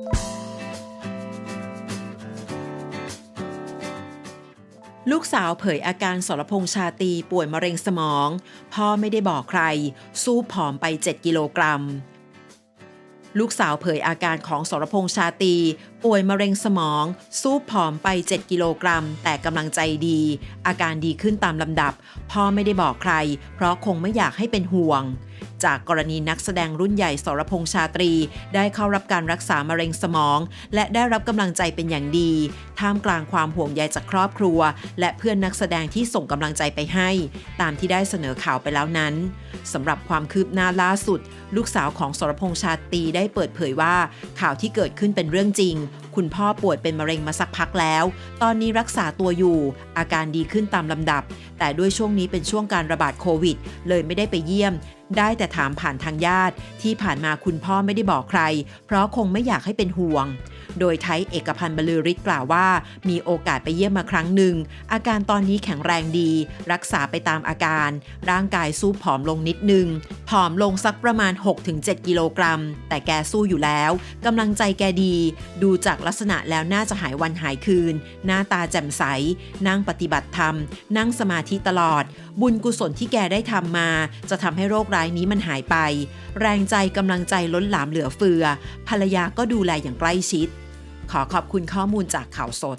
ลูกสาวเผยอาการสรพงษ์ชาตีป่วยมะเร็งสมอง พ่อไม่ได้บอกใคร สู้ผอมไป 7 กิโลกรัม ลูกสาวเผยอาการของสรพงษ์ชาตีป่วยมะเร็งสมอง สู้ผอมไป 7 กิโลกรัม แต่กำลังใจดี อาการดีขึ้นตามลำดับ พ่อไม่ได้บอกใคร เพราะคงไม่อยากให้เป็นห่วง จากกรณีนักแสดงรุ่นใหญ่สรพงษ์ชาตรี ได้เข้ารับการรักษามะเร็งสมอง และได้รับกำลังใจเป็นอย่างดี ท่ามกลางความห่วงใยจากครอบครัว และเพื่อนนักแสดงที่ส่งกำลังใจไปให้ ตามที่ได้เสนอข่าวไปแล้วนั้นสำหรับความคืบหน้าล่าสุด ลูกสาวของสรพงษ์ชาตรีได้เปิดเผยว่า ข่าวที่เกิดขึ้นเป็นเรื่องจริง คุณพ่อป่วยเป็นมะเร็งมาสักพักแล้ว ตอนนี้รักษาตัวอยู่ อาการดีขึ้นตามลำดับ แต่ด้วยช่วงนี้เป็นช่วงการระบาดโควิด เลยไม่ได้ไปเยี่ยม ได้แต่ถามผ่านทางญาติ ที่ผ่านมาคุณพ่อไม่ได้บอกใคร เพราะคงไม่อยากให้เป็นห่วง โดยไทยเอกพันธ์บรรลือฤทธิ์กล่าวว่า มีโอกาสไปเยี่ยมมาครั้งหนึ่ง อาการตอนนี้แข็งแรงดี รักษาไปตามอาการ ร่างกายซูบผอมลงนิดนึง ผอมลงสักประมาณ 6-7 กิโลกรัม แต่แกสู้อยู่แล้วกำลังใจแกดี ดูจากลักษณะแล้วน่าจะหายวันหายคืน หน้าตาแจ่มใส นั่งปฏิบัติธรรม นั่งสมาธิตลอด บุญกุศลที่แกได้ทำมา จะทำให้โรคร้ายนี้มันหายไป แรงใจกำลังใจล้นหลามเหลือเฟือ ภรรยาก็ดูแลอย่างใกล้ชิด ขอขอบคุณข้อมูลจากข่าวสด